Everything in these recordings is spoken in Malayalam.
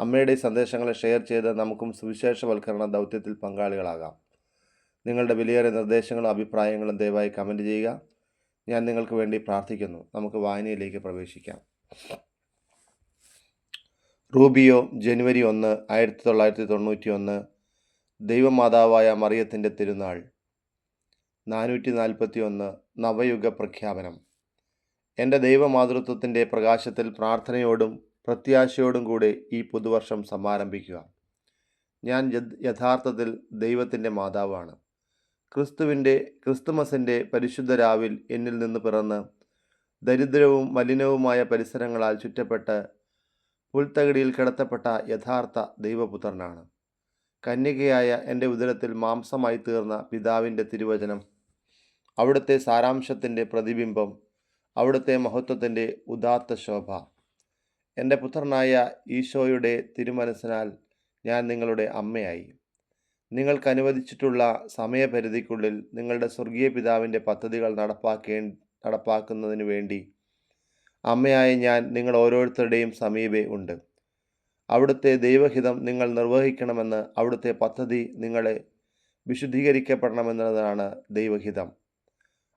അമ്മയുടെ സന്ദേശങ്ങളെ ഷെയർ ചെയ്ത് നമുക്കും സുവിശേഷവൽക്കരണ ദൗത്യത്തിൽ പങ്കാളികളാകാം. നിങ്ങളുടെ വിലയേറിയ നിർദ്ദേശങ്ങളും അഭിപ്രായങ്ങളും ദയവായി കമന്റ് ചെയ്യുക. ഞാൻ നിങ്ങൾക്ക് വേണ്ടി പ്രാർത്ഥിക്കുന്നു. നമുക്ക് വായനയിലേക്ക് പ്രവേശിക്കാം. റൂബിയോ ജനുവരി ഒന്ന് ആയിരത്തി തൊള്ളായിരത്തി തൊണ്ണൂറ്റി ഒന്ന് ദൈവമാതാവായ മറിയത്തിന്റെ തിരുനാൾ. നാനൂറ്റി നാൽപ്പത്തി ഒന്ന് നവയുഗ പ്രഖ്യാപനം എന്റെ ദൈവമാതൃത്വത്തിന്റെ പ്രകാശത്തിൽ പ്രാർത്ഥനയോടും പ്രത്യാശയോടും കൂടെ ഈ പുതുവർഷം സമാരംഭിക്കുക. ഞാൻ യഥാർത്ഥത്തിൽ ദൈവത്തിന്റെ മാതാവാണ്. ക്രിസ്തുവിന്റെ ക്രിസ്തുമസിന്റെ പരിശുദ്ധ രാവിൽ എന്നിൽ നിന്ന് പിറന്ന് ദരിദ്രവും മലിനവുമായ പരിസരങ്ങളാൽ ചുറ്റപ്പെട്ട് പുൽത്തകിടിയിൽ കിടത്തപ്പെട്ട യഥാർത്ഥ ദൈവപുത്രനാണ്. കന്യകയായ എന്റെ ഉദരത്തിൽ മാംസമായി തീർന്ന പിതാവിന്റെ തിരുവചനം അവിടുത്തെ സാരാംശത്തിന്റെ പ്രതിബിംബം അവിടുത്തെ മഹത്വത്തിന്റെ ഉദാത്ത ശോഭ എന്റെ പുത്രനായ ഈശോയുടെ തിരുമനസ്സിനാൽ ഞാൻ നിങ്ങളുടെ അമ്മയായി. നിങ്ങൾക്ക് അനുവദിച്ചിട്ടുള്ള സമയപരിധിക്കുള്ളിൽ നിങ്ങളുടെ സ്വർഗീയ പിതാവിന്റെ പദ്ധതികൾ നടപ്പാക്കേ നടപ്പാക്കുന്നതിന് വേണ്ടി അമ്മയായ ഞാൻ നിങ്ങൾ ഓരോരുത്തരുടെയും സമീപേ ഉണ്ട്. അവിടുത്തെ ദൈവഹിതം നിങ്ങൾ നിർവഹിക്കണമെന്ന് അവിടുത്തെ പദ്ധതി നിങ്ങളെ വിശുദ്ധീകരിക്കപ്പെടണമെന്നതാണ് ദൈവഹിതം.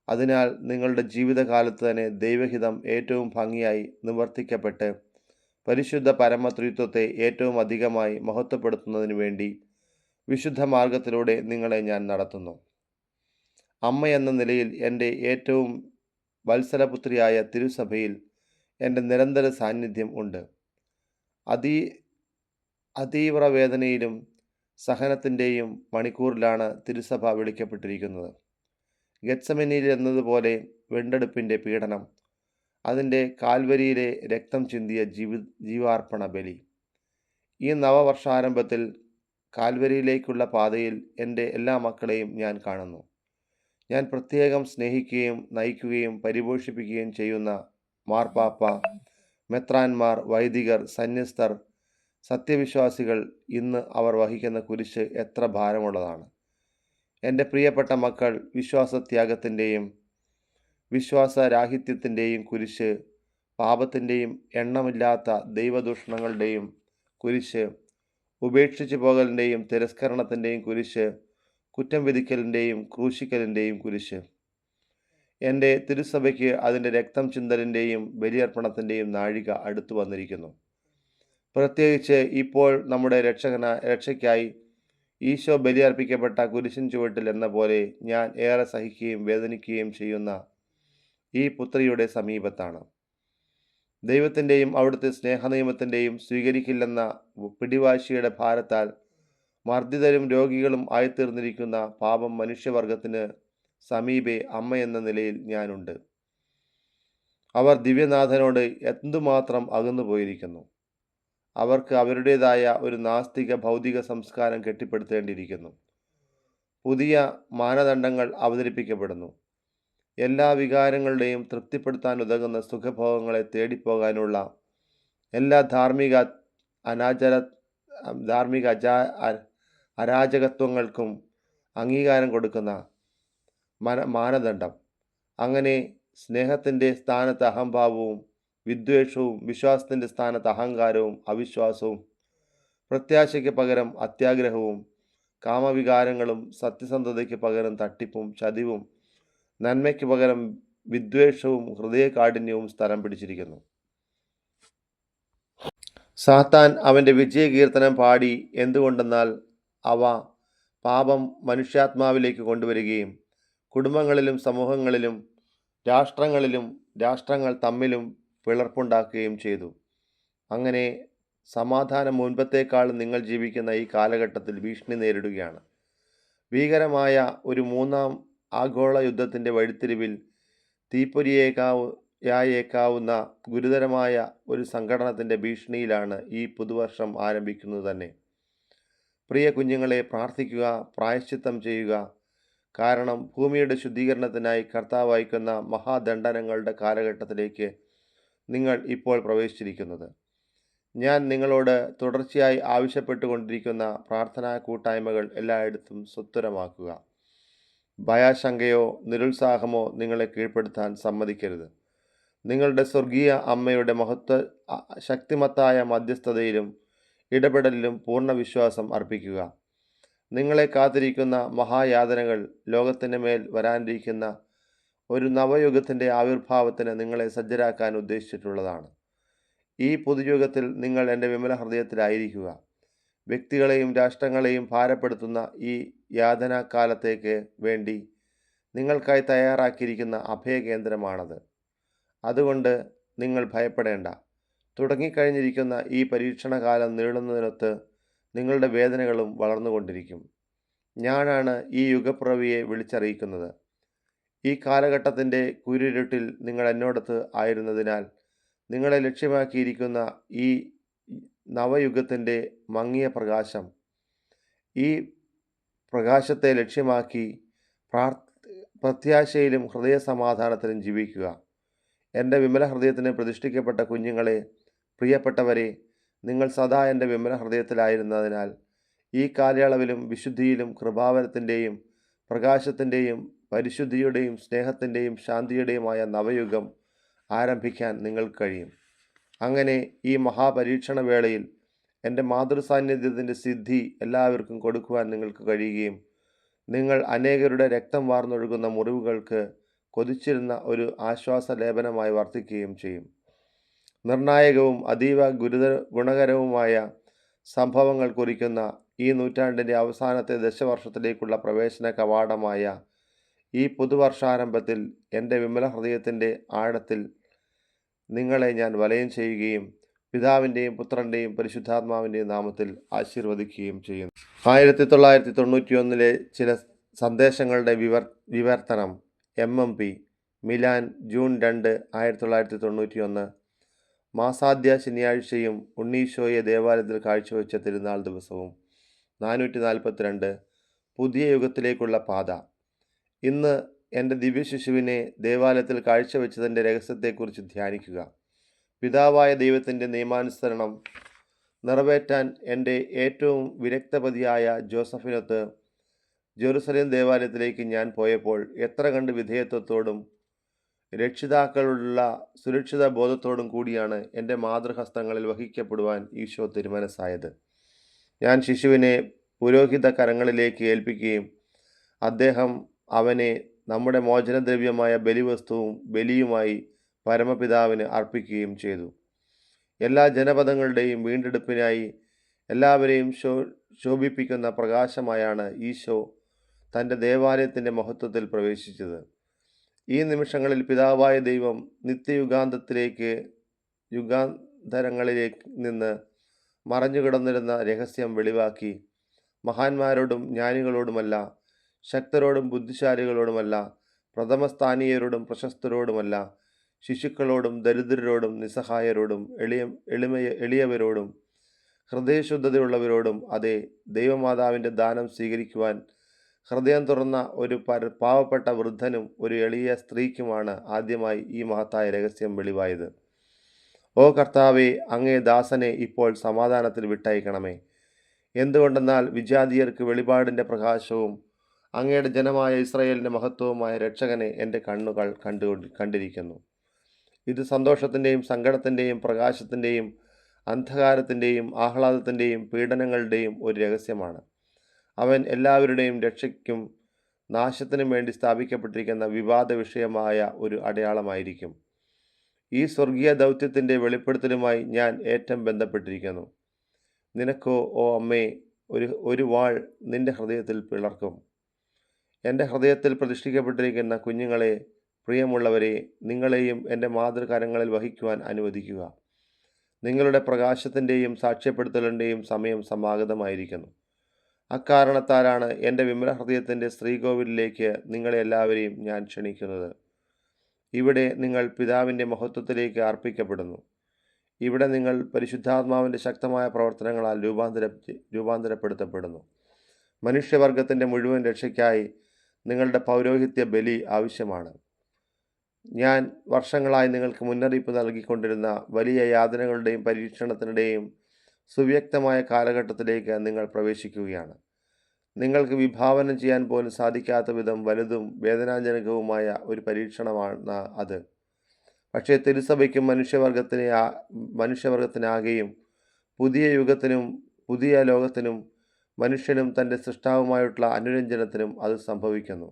അതിനാൽ നിങ്ങളുടെ ജീവിതകാലത്ത് തന്നെ ദൈവഹിതം ഏറ്റവും ഭംഗിയായി നിവർത്തിക്കപ്പെട്ട് പരിശുദ്ധ പരമത്രിത്വത്തെ ഏറ്റവും അധികമായി മഹത്വപ്പെടുത്തുന്നതിന് വേണ്ടി വിശുദ്ധ മാർഗത്തിലൂടെ നിങ്ങളെ ഞാൻ നടത്തുന്നു. അമ്മ എന്ന നിലയിൽ എന്റെ ഏറ്റവും വത്സലപുത്രിയായ തിരുസഭയിൽ എന്റെ നിരന്തര സാന്നിധ്യം ഉണ്ട്. അതീ അതീവ്ര വേദനയിലും സഹനത്തിന്റെയും മണിക്കൂറിലാണ് തിരുസഭ വിളിക്കപ്പെട്ടിരിക്കുന്നത്. ഗത്സമനിയിൽ എന്നതുപോലെ വെണ്ടെടുപ്പിന്റെ പീഡനം അതിന്റെ കാൽവരിയിലെ രക്തം ചിന്തിയ ജീവി ജീവാർപ്പണ ബലി. ഈ നവവർഷാരംഭത്തിൽ കാൽവരിയിലേക്കുള്ള പാതയിൽ എന്റെ എല്ലാ മക്കളെയും ഞാൻ കാണുന്നു. ഞാൻ പ്രത്യേകം സ്നേഹിക്കുകയും നയിക്കുകയും പരിപോഷിപ്പിക്കുകയും ചെയ്യുന്ന മാർപ്പാപ്പ മെത്രാന്മാർ വൈദികർ സന്യസ്തർ സത്യവിശ്വാസികൾ ഇന്ന് അവർ വഹിക്കുന്ന കുരിശ് എത്ര ഭാരമുള്ളതാണ്. എന്റെ പ്രിയപ്പെട്ട മക്കൾ വിശ്വാസത്യാഗത്തിന്റെയും വിശ്വാസരാഹിത്യത്തിന്റെയും കുരിശ് പാപത്തിന്റെയും എണ്ണമില്ലാത്ത ദൈവദൂഷണങ്ങളുടെയും കുരിശ് ഉപേക്ഷിച്ചു പോകലിന്റെയും തിരസ്കരണത്തിന്റെയും കുരിശ് കുറ്റം വിധിക്കലിന്റെയും ക്രൂശിക്കലിന്റെയും കുരിശ്. എന്റെ തിരുസഭയ്ക്ക് അതിന്റെ രക്തം ചിന്തലിന്റെയും ബലിയർപ്പണത്തിന്റെയും നാഴിക അടുത്തു വന്നിരിക്കുന്നു. പ്രത്യേകിച്ച് ഇപ്പോൾ നമ്മുടെ രക്ഷകന രക്ഷയ്ക്കായി ഈശോ ബലിയർപ്പിക്കപ്പെട്ട കുരിശിൻ ചുവട്ടിൽ എന്ന പോലെ ഞാൻ ഏറെ സഹിക്കുകയും വേദനിക്കുകയും ചെയ്യുന്ന ഈ പുത്രിയുടെ സമീപത്താണ്. ദൈവത്തിന്റെയും അവിടുത്തെ സ്നേഹനിയമത്തിന്റെയും സ്വീകരിക്കില്ലെന്ന പിടിവാശിയുടെ ഭാരത്താൽ മർദ്ദിതരും രോഗികളും ആയിത്തീർന്നിരിക്കുന്ന പാപം മനുഷ്യവർഗത്തിന് സമീപേ അമ്മ എന്ന നിലയിൽ ഞാനുണ്ട്. അവർ ദിവ്യനാഥനോട് എന്തുമാത്രം അകന്നു പോയിരിക്കുന്നു? അവർക്ക് അവരുടേതായ ഒരു നാസ്തിക ഭൗതിക സംസ്കാരം കെട്ടിപ്പടുത്തേണ്ടിയിരിക്കുന്നു. പുതിയ മാനദണ്ഡങ്ങൾ അവതരിപ്പിക്കപ്പെടുന്നു. എല്ലാ വികാരങ്ങളുടെയും തൃപ്തിപ്പെടുത്താൻ ഉതകുന്ന സുഖഭോഗങ്ങളെ തേടിപ്പോകാനുള്ള എല്ലാ ധാർമ്മിക അനാചര ധാർമ്മിക അജാ അരാജകത്വങ്ങൾക്കും അംഗീകാരം കൊടുക്കുന്ന മന മാനദണ്ഡം. അങ്ങനെ സ്നേഹത്തിന്റെ സ്ഥാനത്ത് അഹംഭാവവും വിദ്വേഷവും വിശ്വാസത്തിന്റെ സ്ഥാനത്ത് അഹങ്കാരവും അവിശ്വാസവും പ്രത്യാശയ്ക്ക് പകരം അത്യാഗ്രഹവും കാമവികാരങ്ങളും സത്യസന്ധതയ്ക്ക് പകരം തട്ടിപ്പും ചതിവും നന്മയ്ക്ക് പകരം വിദ്വേഷവും ഹൃദയകാഠിന്യവും സ്ഥലം പിടിച്ചിരിക്കുന്നു. സാത്താൻ അവന്റെ വിജയകീർത്തനം പാടി എന്തുകൊണ്ടെന്നാൽ അവ പാപം മനുഷ്യാത്മാവിലേക്ക് കൊണ്ടുവരികയും കുടുംബങ്ങളിലും സമൂഹങ്ങളിലും രാഷ്ട്രങ്ങളിലും രാഷ്ട്രങ്ങൾ തമ്മിലും പിളർപ്പുണ്ടാക്കുകയും ചെയ്തു. അങ്ങനെ സമാധാനം മുൻപത്തേക്കാൾ നിങ്ങൾ ജീവിക്കുന്ന ഈ കാലഘട്ടത്തിൽ ഭീഷണി നേരിടുകയാണ്. ഭീകരമായ ഒരു മൂന്നാം ആഗോള യുദ്ധത്തിന്റെ വഴിത്തിരിവിൽ തീപ്പൊരിയേക്കാവ് യായേക്കാവുന്ന ഗുരുതരമായ ഒരു സംഘടനത്തിന്റെ ഭീഷണിയിലാണ് ഈ പുതുവർഷം ആരംഭിക്കുന്നത് തന്നെ. പ്രിയ കുഞ്ഞുങ്ങളെ പ്രാർത്ഥിക്കുക പ്രായശ്ചിത്തം ചെയ്യുക. കാരണം ഭൂമിയുടെ ശുദ്ധീകരണത്തിനായി കർത്താവ് അയക്കുന്ന മഹാദണ്ഡനങ്ങളുടെ കാലഘട്ടത്തിലേക്ക് നിങ്ങൾ ഇപ്പോൾ പ്രവേശിച്ചിരിക്കുന്നത്. ഞാൻ നിങ്ങളോട് തുടർച്ചയായി ആവശ്യപ്പെട്ടുകൊണ്ടിരിക്കുന്ന പ്രാർത്ഥനാ കൂട്ടായ്മകൾ എല്ലായിടത്തും സുസ്ഥിരമാക്കുക ഭയാശങ്കയോ നിരുത്സാഹമോ നിങ്ങളെ കീഴ്പ്പെടുത്താൻ സമ്മതിക്കരുത്. നിങ്ങളുടെ സ്വർഗീയ അമ്മയുടെ മഹത്വ ശക്തിമത്തായ മധ്യസ്ഥതയിലും ഇടപെടലിലും പൂർണ വിശ്വാസം അർപ്പിക്കുക. നിങ്ങളെ കാത്തിരിക്കുന്ന മഹായാതനകൾ ലോകത്തിന്റെ മേൽ വരാനിരിക്കുന്ന ഒരു നവയുഗത്തിന്റെ ആവിർഭാവത്തിന് നിങ്ങളെ സജ്ജരാക്കാൻ ഉദ്ദേശിച്ചിട്ടുള്ളതാണ്. ഈ പുതുയുഗത്തിൽ നിങ്ങൾ എന്റെ വിമല ഹൃദയത്തിലായിരിക്കുക വ്യക്തികളെയും രാഷ്ട്രങ്ങളെയും ഭാരപ്പെടുത്തുന്ന ഈ യാതനാകാലത്തേക്ക് വേണ്ടി നിങ്ങൾക്കായി തയ്യാറാക്കിയിരിക്കുന്ന അഭയകേന്ദ്രമാണത്. അതുകൊണ്ട് നിങ്ങൾ ഭയപ്പെടേണ്ട. തുടങ്ങിക്കഴിഞ്ഞിരിക്കുന്ന ഈ പരീക്ഷണകാലം നീളുന്നതിനൊത്ത് നിങ്ങളുടെ വേദനകളും വളർന്നുകൊണ്ടിരിക്കും. ഞാനാണ് ഈ യുഗപ്രവിയെ വിളിച്ചറിയിക്കുന്നത്. ഈ കാലഘട്ടത്തിന്റെ കുരിരുട്ടിൽ നിങ്ങൾ എന്നോടത്ത് ആയിരുന്നതിനാൽ നിങ്ങളെ ലക്ഷ്യമാക്കിയിരിക്കുന്ന ഈ നവയുഗത്തിന്റെ മങ്ങിയ പ്രകാശം. ഈ പ്രകാശത്തെ ലക്ഷ്യമാക്കി പ്രത്യാശയിലും ഹൃദയസമാധാനത്തിലും ജീവിക്കുക. എന്റെ വിമല ഹൃദയത്തിന് പ്രതിഷ്ഠിക്കപ്പെട്ട കുഞ്ഞുങ്ങളെ പ്രിയപ്പെട്ടവരെ നിങ്ങൾ സദാ എന്റെ വിമല ഹൃദയത്തിലായിരുന്നതിനാൽ ഈ കാലയളവിലും വിശുദ്ധിയിലും കൃപാവരത്തിന്റെയും പ്രകാശത്തിന്റെയും പരിശുദ്ധിയുടെയും സ്നേഹത്തിന്റെയും ശാന്തിയുടെയുമായ നവയുഗം ആരംഭിക്കാൻ നിങ്ങൾക്ക് കഴിയും. അങ്ങനെ ഈ മഹാപരീക്ഷണ വേളയിൽ എന്റെ മാതൃസാന്നിധ്യത്തിന്റെ സിദ്ധി എല്ലാവർക്കും കൊടുക്കുവാൻ നിങ്ങൾക്ക് കഴിയുകയും നിങ്ങൾ അനേകരുടെ രക്തം വാർന്നൊഴുകുന്ന മുറിവുകൾക്ക് കൊതിച്ചിരുന്ന ഒരു ആശ്വാസ ലേപനമായി വർത്തിക്കുകയും ചെയ്യും. നിർണായകവും അതീവ ഗുരുതര ഗുണകരവുമായ സംഭവങ്ങൾ കുറിക്കുന്ന ഈ നൂറ്റാണ്ടിന്റെ അവസാനത്തെ ദശവർഷത്തിലേക്കുള്ള പ്രവേശന കവാടമായ ഈ പുതുവർഷാരംഭത്തിൽ എന്റെ വിമല ഹൃദയത്തിന്റെ ആഴത്തിൽ നിങ്ങളെ ഞാൻ വലയം ചെയ്യുകയും പിതാവിന്റെയും പുത്രന്റെയും പരിശുദ്ധാത്മാവിന്റെയും നാമത്തിൽ ആശീർവദിക്കുകയും ചെയ്യുന്നു. ആയിരത്തി തൊള്ളായിരത്തി തൊണ്ണൂറ്റി ഒന്നിലെ ചില സന്ദേശങ്ങളുടെ വിവർ വിവർത്തനം M M P Milan June രണ്ട് ആയിരത്തി തൊള്ളായിരത്തി തൊണ്ണൂറ്റി ഒന്ന് മാസാദ്യ ശനിയാഴ്ചയും ഉണ്ണീശോയെ ദേവാലയത്തിൽ കാഴ്ചവെച്ച തിരുനാൾ ദിവസവും നാനൂറ്റി നാൽപ്പത്തിരണ്ട് പുതിയ യുഗത്തിലേക്കുള്ള പാത. ഇന്ന് എന്റെ ദിവ്യശിശുവിനെ ദേവാലയത്തിൽ കാഴ്ചവെച്ചതിന്റെ രഹസ്യത്തെക്കുറിച്ച് ധ്യാനിക്കുക. പിതാവായ ദൈവത്തിന്റെ നിയമാനുസരണം നിറവേറ്റാൻ എന്റെ ഏറ്റവും വിരക്തപതിയായ ജോസഫിനൊത്ത് ജെറുസലേം ദേവാലയത്തിലേക്ക് ഞാൻ പോയപ്പോൾ എത്ര കണ്ട് വിധേയത്വത്തോടും രക്ഷിതാക്കളുള്ള സുരക്ഷിത ബോധത്തോടും കൂടിയാണ് എന്റെ മാതൃഹസ്തങ്ങളിൽ വഹിക്കപ്പെടുവാൻ ഈശോ തിരുമനസ്സായത്. ഞാൻ ശിശുവിനെ പുരോഹിത കരങ്ങളിലേക്ക് ഏൽപ്പിക്കുകയും അദ്ദേഹം അവനെ നമ്മുടെ മോചനദ്രവ്യമായ ബലിവസ്തുവും ബലിയുമായി പരമപിതാവിന് അർപ്പിക്കുകയും ചെയ്തു. എല്ലാ ജനപദങ്ങളുടെയും വീണ്ടെടുപ്പിനായി എല്ലാവരെയും ശോ ശോഭിപ്പിക്കുന്ന പ്രകാശമായാണ് ഈശോ തന്റെ ദേവാലയത്തിന്റെ മഹത്വത്തിൽ പ്രവേശിച്ചത്. ഈ നിമിഷങ്ങളിൽ പിതാവായ ദൈവം നിത്യയുഗാന്തത്തിലേക്ക് യുഗാന്തരങ്ങളിലേക്ക് നിന്ന് മറഞ്ഞുകിടന്നിരുന്ന രഹസ്യം വെളിവാക്കി മഹാന്മാരോടും ജ്ഞാനികളോടുമല്ല ശക്തരോടും ബുദ്ധിശാലികളോടുമല്ല പ്രഥമസ്ഥാനീയരോടും പ്രശസ്തരോടുമല്ല ശിശുക്കളോടും ദരിദ്രരോടും നിസ്സഹായരോടും എളിയ എളിമയ എളിയവരോടും ഹൃദയശുദ്ധതയുള്ളവരോടും അതെ ദൈവമാതാവിന്റെ ദാനം സ്വീകരിക്കുവാൻ ഹൃദയം തുറന്ന ഒരു പാവപ്പെട്ട വൃദ്ധനും ഒരു എളിയ സ്ത്രീക്കുമാണ് ആദ്യമായി ഈ മഹത്തായ രഹസ്യം വെളിവായത്. ഓ കർത്താവെ അങ്ങേ ദാസനെ ഇപ്പോൾ സമാധാനത്തിൽ വിട്ടയക്കണമേ. എന്തുകൊണ്ടെന്നാൽ വിജാതീയർക്ക് വെളിപാടിന്റെ പ്രകാശവും അങ്ങയുടെ ജനമായ ഇസ്രയേലിന്റെ മഹത്വവുമായ രക്ഷകനെ എന്റെ കണ്ണുകൾ കണ്ടുകൊണ്ട് കണ്ടിരിക്കുന്നു. ഇത് സന്തോഷത്തിന്റെയും സങ്കടത്തിന്റെയും പ്രകാശത്തിന്റെയും അന്ധകാരത്തിന്റെയും ആഹ്ലാദത്തിന്റെയും പീഡനങ്ങളുടെയും ഒരു രഹസ്യമാണ്. അവൻ എല്ലാവരുടെയും രക്ഷയ്ക്കും നാശത്തിനും വേണ്ടി സ്ഥാപിക്കപ്പെട്ടിരിക്കുന്ന വിവാദ വിഷയമായ ഒരു അടയാളമായിരിക്കും. ഈ സ്വർഗീയ ദൗത്യത്തിന്റെ വെളിപ്പെടുത്തലുമായി ഞാൻ ഏറ്റവും ബന്ധപ്പെട്ടിരിക്കുന്നു. നിനക്കോ ഓ അമ്മേ ഒരു ഒരു വാൾ നിന്റെ ഹൃദയത്തിൽ പിളർക്കും. എന്റെ ഹൃദയത്തിൽ പ്രതിഷ്ഠിക്കപ്പെട്ടിരിക്കുന്ന കുഞ്ഞുങ്ങളെ പ്രിയമുള്ളവരെ നിങ്ങളെയും എന്റെ മാതൃകരങ്ങളിൽ വഹിക്കുവാൻ അനുവദിക്കുക. നിങ്ങളുടെ പ്രകാശത്തിന്റെയും സാക്ഷ്യപ്പെടുത്തലിന്റെയും സമയം സമാഗതമായിരിക്കുന്നു. അക്കാരണത്താലാണ് എന്റെ വിമലഹൃദയത്തിന്റെ ഹൃദയത്തിന്റെ ശ്രീകോവിലിലേക്ക് നിങ്ങളെ എല്ലാവരെയും ഞാൻ ക്ഷണിക്കുന്നത്. ഇവിടെ നിങ്ങൾ പിതാവിന്റെ മഹത്വത്തിലേക്ക് അർപ്പിക്കപ്പെടുന്നു. ഇവിടെ നിങ്ങൾ പരിശുദ്ധാത്മാവിന്റെ ശക്തമായ പ്രവർത്തനങ്ങളാൽ രൂപാന്തര രൂപാന്തരപ്പെടുത്തപ്പെടുന്നു. മനുഷ്യവർഗത്തിന്റെ മുഴുവൻ രക്ഷയ്ക്കായി നിങ്ങളുടെ പൗരോഹിത്യ ബലി ആവശ്യമാണ്. ഞാൻ വർഷങ്ങളായി നിങ്ങൾക്ക് മുന്നറിയിപ്പ് നൽകിക്കൊണ്ടിരുന്ന വലിയ യാതനകളുടെയും പരീക്ഷണത്തിനിടെയും സുവ്യക്തമായ കാലഘട്ടത്തിലേക്ക് നിങ്ങൾ പ്രവേശിക്കുകയാണ്. നിങ്ങൾക്ക് വിഭാവനം ചെയ്യാൻ പോലും സാധിക്കാത്ത വിധം വലുതും വേദനാജനകവുമായ ഒരു പരീക്ഷണമാണ് അത്. പക്ഷേ തിരുസഭയ്ക്കും മനുഷ്യവർഗത്തിനെ മനുഷ്യവർഗത്തിനാകെയും പുതിയ യുഗത്തിനും പുതിയ ലോകത്തിനും മനുഷ്യനും തന്റെ സൃഷ്ടാവുമായിട്ടുള്ള അനുരഞ്ജനത്തിനും അത് സംഭവിക്കുന്നു.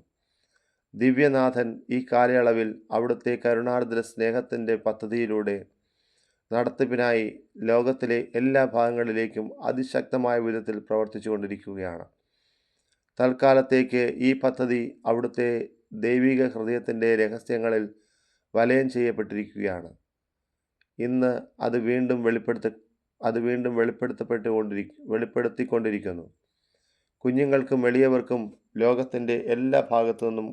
ദിവ്യനാഥൻ ഈ കാലയളവിൽ അവിടുത്തെ കരുണാർദ്ര സ്നേഹത്തിന്റെ പദ്ധതിയിലൂടെ നടത്തിപ്പിനായി ലോകത്തിലെ എല്ലാ ഭാഗങ്ങളിലേക്കും അതിശക്തമായ വിധത്തിൽ പ്രവർത്തിച്ചു കൊണ്ടിരിക്കുകയാണ് തൽക്കാലത്തേക്ക് ഈ പദ്ധതി അവിടുത്തെ ദൈവിക ഹൃദയത്തിന്റെ രഹസ്യങ്ങളിൽ വലയം ചെയ്യപ്പെട്ടിരിക്കുകയാണ്. ഇന്ന് അത് വീണ്ടും വെളിപ്പെടുത്ത അത് വീണ്ടും വെളിപ്പെടുത്തപ്പെട്ടുകൊണ്ടിരി വെളിപ്പെടുത്തിക്കൊണ്ടിരിക്കുന്നു. കുഞ്ഞുങ്ങൾക്കും എളിയവർക്കും ലോകത്തിന്റെ എല്ലാ ഭാഗത്തു നിന്നും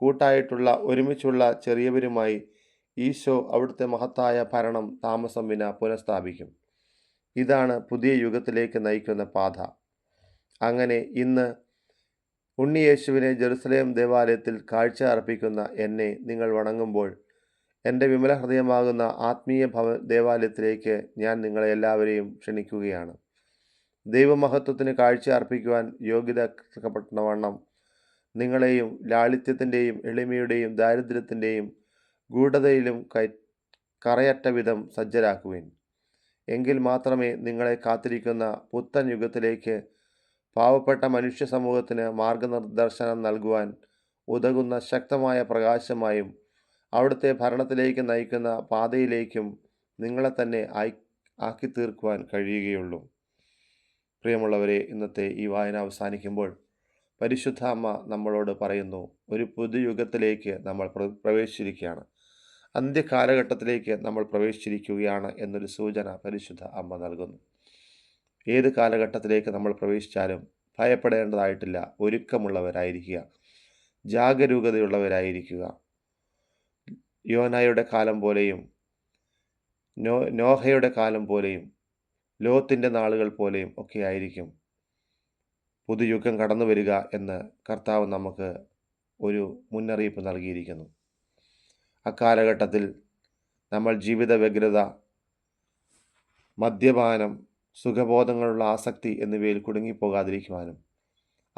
കൂട്ടായിട്ടുള്ള ഒരുമിച്ചുള്ള ചെറിയവരുമായി ഈശോ അവിടുത്തെ മഹത്തായ ഭരണം താമസം വിന പുനഃസ്ഥാപിക്കും. ഇതാണ് പുതിയ യുഗത്തിലേക്ക് നയിക്കുന്ന പാത. അങ്ങനെ ഇന്ന് ഉണ്ണിയേശുവിനെ ജെറുസലേം ദേവാലയത്തിൽ കാഴ്ച അർപ്പിക്കുന്ന എന്നെ നിങ്ങൾ വണങ്ങുമ്പോൾ എന്റെ വിമല ഹൃദയമാകുന്ന ആത്മീയ ഭവ ദേവാലയത്തിലേക്ക് ഞാൻ നിങ്ങളെ എല്ലാവരെയും ക്ഷണിക്കുകയാണ്. ദൈവമഹത്വത്തിന് കാഴ്ച അർപ്പിക്കുവാൻ യോഗ്യത വണ്ണം നിങ്ങളെയും ലാളിത്യത്തിന്റെയും എളിമയുടെയും ദാരിദ്ര്യത്തിന്റെയും ഗൂഢതയിലും കൈ കറയറ്റ വിധം സജ്ജരാക്കുവിൻ. എങ്കിൽ മാത്രമേ നിങ്ങളെ കാത്തിരിക്കുന്ന പുത്തൻ യുഗത്തിലേക്ക് പാവപ്പെട്ട മനുഷ്യ സമൂഹത്തിന് മാർഗനിർദ്ദേശനം നൽകുവാൻ ഉതകുന്ന ശക്തമായ പ്രകാശമായും അവിടുത്തെ ഭരണത്തിലേക്ക് നയിക്കുന്ന പാതയിലേക്കും നിങ്ങളെ തന്നെ ആയി ആക്കി തീർക്കുവാൻ കഴിയുകയുള്ളൂ. പ്രിയമുള്ളവരെ ഇന്നത്തെ ഈ വായന അവസാനിക്കുമ്പോൾ പരിശുദ്ധ അമ്മ നമ്മളോട് പറയുന്നു ഒരു പുതുയുഗത്തിലേക്ക് നമ്മൾ പ്രവേശിച്ചിരിക്കുകയാണ്. അന്ത്യകാലഘട്ടത്തിലേക്ക് നമ്മൾ പ്രവേശിച്ചിരിക്കുകയാണ് എന്നൊരു സൂചന പരിശുദ്ധ അമ്മ നൽകുന്നു. ഏത് കാലഘട്ടത്തിലേക്ക് നമ്മൾ പ്രവേശിച്ചാലും ഭയപ്പെടേണ്ടതായിട്ടില്ല. ഒരുക്കമുള്ളവരായിരിക്കുക. ജാഗരൂകതയുള്ളവരായിരിക്കുക. യോനായുടെ കാലം പോലെയും നോ നോഹയുടെ കാലം പോലെയും ലോത്തിന്റെ നാളുകൾ പോലെയും ഒക്കെ ആയിരിക്കും പുതുയുഗം കടന്നു വരിക എന്ന് കർത്താവ് നമുക്ക് ഒരു മുന്നറിയിപ്പ് നൽകിയിരിക്കുന്നു. അക്കാലഘട്ടത്തിൽ നമ്മൾ ജീവിത വ്യഗ്രത മദ്യപാനം സുഖബോധങ്ങളുള്ള ആസക്തി എന്നിവയിൽ കുടുങ്ങിപ്പോകാതിരിക്കുവാനും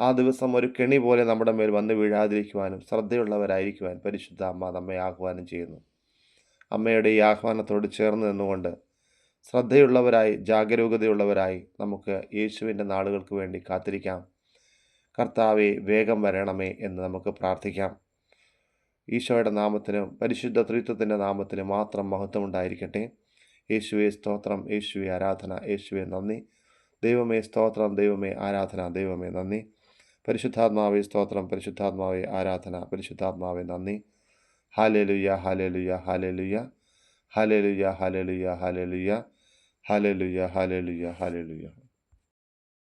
ആ ദിവസം ഒരു കെണി പോലെ നമ്മുടെ മേൽ വന്ന് വീഴാതിരിക്കുവാനും ശ്രദ്ധയുള്ളവരായിരിക്കുവാൻ പരിശുദ്ധ അമ്മ നമ്മെ ആഹ്വാനം ചെയ്യുന്നു. അമ്മയുടെ ഈ ആഹ്വാനത്തോട് ചേർന്ന് നിന്നുകൊണ്ട് ശ്രദ്ധയുള്ളവരായി ജാഗരൂകതയുള്ളവരായി നമുക്ക് യേശുവിന്റെ നാളുകൾക്ക് വേണ്ടി കാത്തിരിക്കാം. കർത്താവെ വേഗം വരണമേ എന്ന് നമുക്ക് പ്രാർത്ഥിക്കാം. ഈശോയുടെ നാമത്തിനും പരിശുദ്ധ ത്രിത്വത്തിന്റെ നാമത്തിന് മാത്രം മഹത്വമുണ്ടായിരിക്കട്ടെ യേശുവെ സ്തോത്രം യേശുവെ ആരാധന യേശുവെ നന്ദി. ദൈവമേ സ്തോത്രം ദൈവമേ ആരാധന ദൈവമേ നന്ദി. പരിശുദ്ധാത്മാവെ സ്തോത്രം. പരിശുദ്ധാത്മാവെ ആരാധന. പരിശുദ്ധാത്മാവെ നന്ദി. Hallelujah hallelujah hallelujah hallelujah hallelujah hallelujah hallelujah hallelujah hallelujah